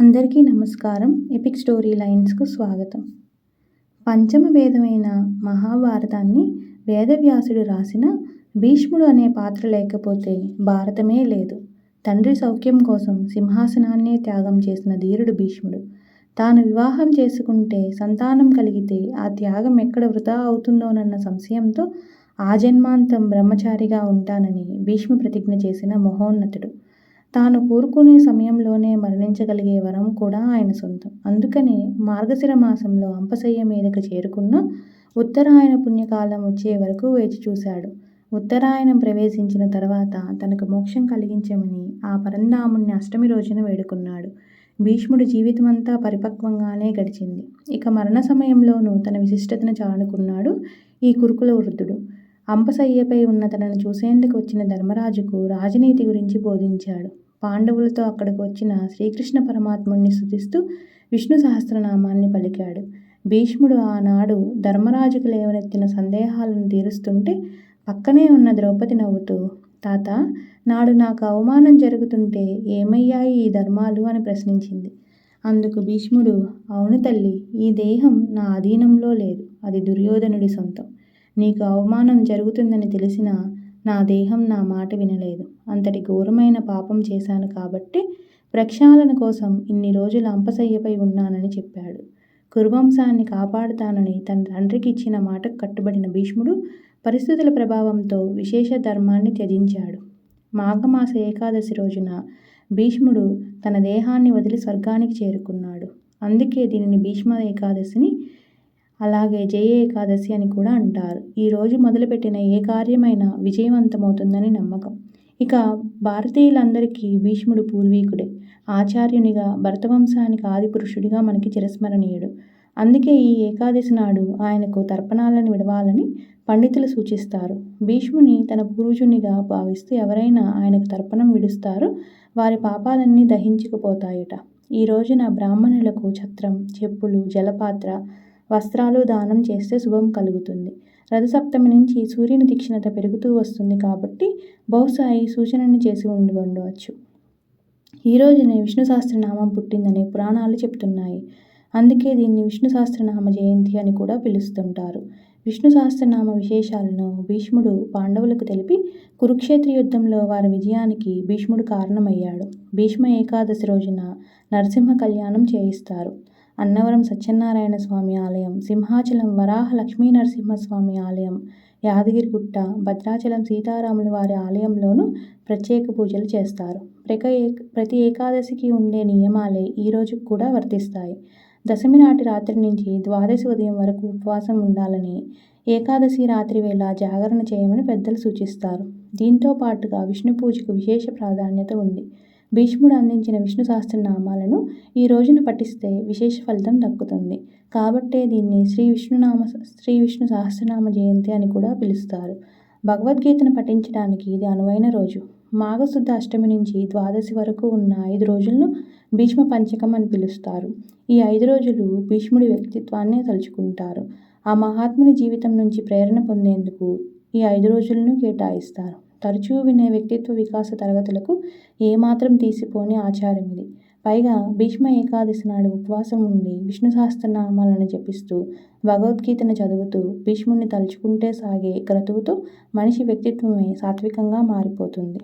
అందరికీ నమస్కారం. Epic story లైన్స్కు స్వాగతం. పంచమ వేదమైన మహాభారతాన్ని వేదవ్యాసుడు రాసిన భీష్ముడు అనే పాత్ర లేకపోతే భారతమే లేదు. తండ్రి సౌఖ్యం కోసం సింహాసనాన్నే త్యాగం చేసిన ధీరుడు భీష్ముడు. తాను వివాహం చేసుకుంటే సంతానం కలిగితే ఆ త్యాగం ఎక్కడ వృధా అవుతుందోనన్న సంశయంతో ఆజన్మాంతం బ్రహ్మచారిగా ఉంటానని భీష్మ ప్రతిజ్ఞ చేసిన మహోన్నతుడు. తాను కోరుకునే సమయంలోనే మరణించగలిగే వరం కూడా ఆయన సొంతం. అందుకనే మార్గశిర మాసంలో అంపశయ్య మీదకు చేరుకున్న ఉత్తరాయణ పుణ్యకాలం వచ్చే వరకు వేచి చూశాడు. ఉత్తరాయణం ప్రవేశించిన తర్వాత తనకు మోక్షం కలిగించమని ఆ పరంధాముణ్ణి అష్టమి రోజున వేడుకున్నాడు. భీష్ముడి జీవితమంతా పరిపక్వంగానే గడిచింది. ఇక మరణ సమయంలోనూ తన విశిష్టతను చానుకున్నాడు ఈ కురుకుల వృద్ధుడు. అంపశయ్యపై ఉన్న తనను చూసేందుకు వచ్చిన ధర్మరాజుకు రాజనీతి గురించి బోధించాడు. పాండవులతో అక్కడికి వచ్చిన శ్రీకృష్ణ పరమాత్ముడిని శుతిస్తూ విష్ణు సహస్రనామాన్ని పలికాడు. భీష్ముడు ఆనాడు ధర్మరాజుకు లేవనెత్తిన సందేహాలను తీరుస్తుంటే పక్కనే ఉన్న ద్రౌపది నవ్వుతూ తాత నాడు నాకు అవమానం జరుగుతుంటే ఏమయ్యాయి ఈ ధర్మాలు? అని ప్రశ్నించింది. అందుకు భీష్ముడు అవును తల్లి ఈ దేహం నా అధీనంలో లేదు. అది దుర్యోధనుడి సొంతం. నీకు అవమానం జరుగుతుందని తెలిసినా నా దేహం నా మాట వినలేదు. అంతటి ఘోరమైన పాపం చేశాను కాబట్టి ప్రక్షాళన కోసం ఇన్ని రోజులు అంపశయ్యపై ఉన్నానని చెప్పాడు. కురువంశాన్ని కాపాడుతానని తన తండ్రికి ఇచ్చిన మాటకు కట్టుబడిన భీష్ముడు పరిస్థితుల ప్రభావంతో విశేష ధర్మాన్ని త్యజించాడు. మాఘమాస ఏకాదశి రోజున భీష్ముడు తన దేహాన్ని వదిలి స్వర్గానికి చేరుకున్నాడు. అందుకే దీనిని భీష్మ ఏకాదశిని అలాగే జయ ఏకాదశి అని కూడా అంటారు. ఈరోజు మొదలుపెట్టిన ఏ కార్యమైనా విజయవంతమవుతుందని నమ్మకం. ఇక భారతీయులందరికీ భీష్ముడు పూర్వీకుడే. ఆచార్యునిగా భరతవంశానికి ఆదిపురుషుడిగా మనకి చిరస్మరణీయుడు. అందుకే ఈ ఏకాదశి నాడు ఆయనకు తర్పణాలను విడవాలని పండితులు సూచిస్తారు. భీష్ముని తన పూర్వజునిగా భావిస్తూ ఎవరైనా ఆయనకు తర్పణం విడుస్తారో వారి పాపాలన్నీ దహించుకుపోతాయట. ఈ రోజున బ్రాహ్మణులకు ఛత్రం చెప్పులు జలపాత్ర వస్త్రాలు దానం చేస్తే శుభం కలుగుతుంది. రథసప్తమి నుంచి సూర్యుని తీక్షణత పెరుగుతూ వస్తుంది కాబట్టి బహుశా ఈ సూచనను చేసి ఉండి ఉండవచ్చు. ఈ రోజునే విష్ణు సహస్రనామం పుట్టిందని పురాణాలు చెప్తున్నాయి. అందుకే దీన్ని విష్ణు సహస్రనామ జయంతి అని కూడా పిలుస్తుంటారు. విష్ణు సహస్రనామ విశేషాలను భీష్ముడు పాండవులకు తెలిపి కురుక్షేత్ర యుద్ధంలో వారి విజయానికి భీష్ముడు కారణమయ్యాడు. భీష్మ ఏకాదశి రోజున నరసింహ కళ్యాణం చేయిస్తారు. అన్నవరం సత్యనారాయణ స్వామి ఆలయం సింహాచలం వరాహ లక్ష్మీ నరసింహస్వామి ఆలయం యాదగిరిగుట్ట భద్రాచలం సీతారాముల వారి ఆలయంలోనూ ప్రత్యేక పూజలు చేస్తారు. ప్రక ప్రతి ఏకాదశికి ఉండే నియమాలే ఈ రోజుకు కూడా వర్తిస్తాయి. దశమి నాటి రాత్రి నుంచి ద్వాదశి ఉదయం వరకు ఉపవాసం ఉండాలని ఏకాదశి రాత్రి వేళ జాగరణ చేయమని పెద్దలు సూచిస్తారు. దీంతో పాటుగా విష్ణు పూజకు విశేష ప్రాధాన్యత ఉంది. భీష్ముడు అందించిన విష్ణు సహస్రనామాలను ఈ రోజున పఠిస్తే విశేష ఫలితం దక్కుతుంది. కాబట్టే దీన్ని శ్రీ విష్ణునామ శ్రీ విష్ణు సహస్రనామ జయంతి అని కూడా పిలుస్తారు. భగవద్గీతను పఠించడానికి ఇది అనువైన రోజు. మాఘశుద్ధ అష్టమి నుంచి ద్వాదశి వరకు ఉన్న ఐదు రోజులను భీష్మ పంచకం అని పిలుస్తారు. ఈ ఐదు రోజులు భీష్ముడి వ్యక్తిత్వాన్ని తలుచుకుంటారు. ఆ మహాత్ముని జీవితం నుంచి ప్రేరణ పొందేందుకు ఈ ఐదు రోజులను కేటాయిస్తారు. తరచూ వినే వ్యక్తిత్వ వికాస తరగతులకు ఏమాత్రం తీసిపోని ఆచారం ఇది. పైగా భీష్మ ఏకాదశి నాడు ఉపవాసం ఉండి విష్ణు సహస్రనామాలను జపిస్తూ భగవద్గీతను చదువుతూ భీష్ముడిని తలుచుకుంటే సాగే క్రతువుతో మనిషి వ్యక్తిత్వమే సాత్వికంగా మారిపోతుంది.